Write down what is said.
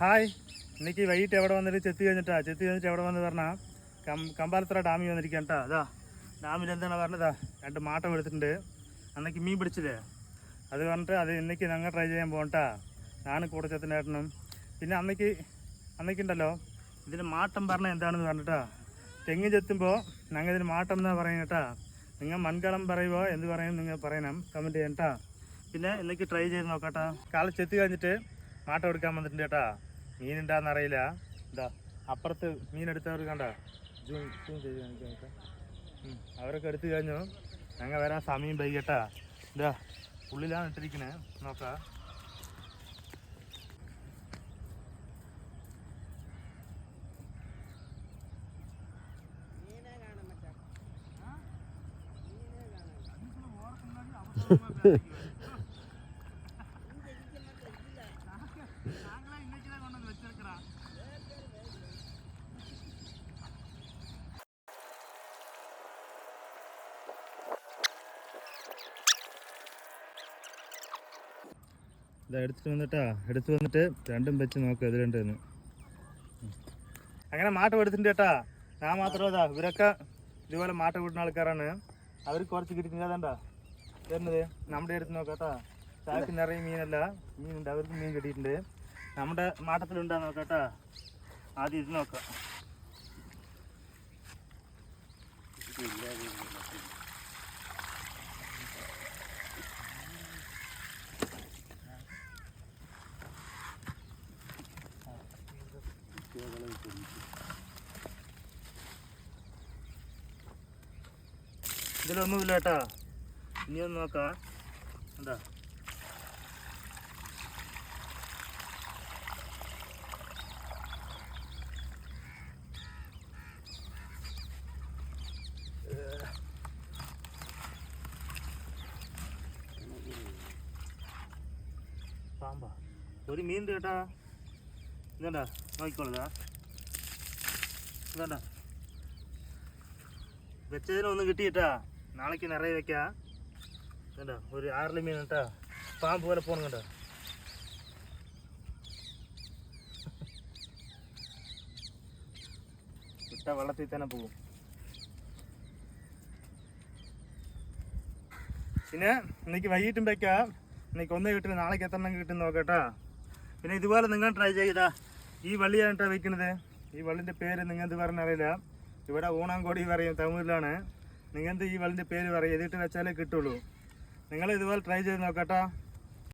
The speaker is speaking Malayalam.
ഹായ് ഇന്നേക്ക് വൈകിട്ട് എവിടെ വന്നിട്ട് ചെത്തി കഴിഞ്ഞിട്ടാ? ചെത്തി കഴിഞ്ഞിട്ട് എവിടെ വന്ന് പറഞ്ഞാൽ കം കമ്പാലത്തറ ഡാമിൽ വന്നിരിക്കാം കേട്ടോ അതാ ഡാമിൽ എന്താണ് പറഞ്ഞതാ? രണ്ട് മാട്ടം എടുത്തിട്ടുണ്ട്. അന്നേക്ക് മീൻ പിടിച്ചില്ലേ? അത് പറഞ്ഞിട്ട് അത് ഇന്നേക്ക് ഞങ്ങൾ ട്രൈ ചെയ്യാൻ പോകട്ടാ ഞാനും കൂടെ ഏട്ടനും പിന്നെ അന്നേക്ക് അന്നേക്കുണ്ടല്ലോ ഇതിന് മാട്ടം പറഞ്ഞാൽ എന്താണെന്ന് പറഞ്ഞിട്ടാ തെങ്ങ് ചെത്തുമ്പോൾ ഞങ്ങൾ ഇതിന് മാട്ടം എന്നാ പറയുന്നത് കേട്ടാ നിങ്ങൾ മൺകളം പറയുമോ എന്ത് പറയും നിങ്ങൾ പറയണം കമന്റ് ചെയ്യണം കേട്ടാ പിന്നെ ഇന്നേക്ക് ട്രൈ ചെയ്ത് നോക്കട്ടാ കാലം ചെത്തി കഴിഞ്ഞിട്ട് മാട്ടം എടുക്കാൻ വന്നിട്ടുണ്ട് കേട്ടാ. മീനുണ്ടാന്ന് അറിയില്ല. എന്താ അപ്പുറത്ത് മീൻ എടുത്തവർ കണ്ട. ജൂം ജൂം ചെയ്ത് കാണിക്കാം അവരൊക്കെ എടുത്തു കഴിഞ്ഞു. ഞങ്ങൾ വരാൻ സമയം വൈകിട്ടാ എന്താ ഉള്ളിലാണ് ഇട്ടിരിക്കണേ. നോക്കാം. എടുത്തിട്ട് വന്നിട്ടാ. എടുത്തു വന്നിട്ട് രണ്ടും വെച്ച് നോക്ക് ഇത് രണ്ടെന്ന്. അങ്ങനെ മാട്ടം എടുത്തിട്ടുണ്ട് കേട്ടാ. ഞാൻ മാത്രമല്ല ഇവരൊക്കെ ഇതുപോലെ മാട്ടം വിടുന്ന ആൾക്കാരാണ്. അവർ കുറച്ച് കിട്ടിയിട്ടുണ്ട് വരുന്നത് നമ്മുടെ അടുത്ത് നോക്കാട്ടാ ചാക്ക് നിറയെ മീനല്ല. മീനുണ്ട് അവർക്ക് മീൻ കിട്ടിയിട്ടുണ്ട്. നമ്മുടെ മാട്ടത്തിലുണ്ടാ നോക്കാട്ടാ ആദ്യം ഇത് നോക്കാം. ഇതിലൊന്നുമില്ല കേട്ടാ. ഇനി ഒന്ന് നോക്കാം. എന്താ? ഒരു മീൻ കേട്ടാ. ഇതണ്ടാ നോക്കിക്കോളതാ ഇതണ്ടാ. വെച്ചതിനൊന്നും കിട്ടിയിട്ടാ. നാളേക്ക് നിറയെ വെക്കാം. കണ്ടോ ഒരു ആറിൽ മീൻ കേട്ടാ പാമ്പ് പോലെ പോണം കണ്ടോ? ഇട്ട വെള്ളത്തിൽ തന്നെ പോകും. പിന്നെ ഇന്നേക്ക് വൈകിട്ടും വെക്കാം. ഇന്നേക്ക് ഒന്നേ കിട്ടില്ല നാളേക്ക് എത്ര എണ്ണം കിട്ടും നോക്കട്ടാ പിന്നെ ഇതുപോലെ നിങ്ങൾ ട്രൈ ചെയ്താ ഈ വള്ളിയാണ് കേട്ടോ വെക്കുന്നത് ഈ വള്ളിന്റെ പേര് നിങ്ങൾ എന്ത് പറഞ്ഞറിയില്ല ഇവിടെ ഊണാങ്കോടി പറയും തമിഴിലാണ്. നിങ്ങൾ എന്ത് ഈ വള്ളിന്റെ പേര് പറയും? ഇതിട്ട് വെച്ചാലേ കിട്ടുള്ളൂ. നിങ്ങൾ ഇതുപോലെ ട്രൈ ചെയ്ത് നോക്കട്ടാ.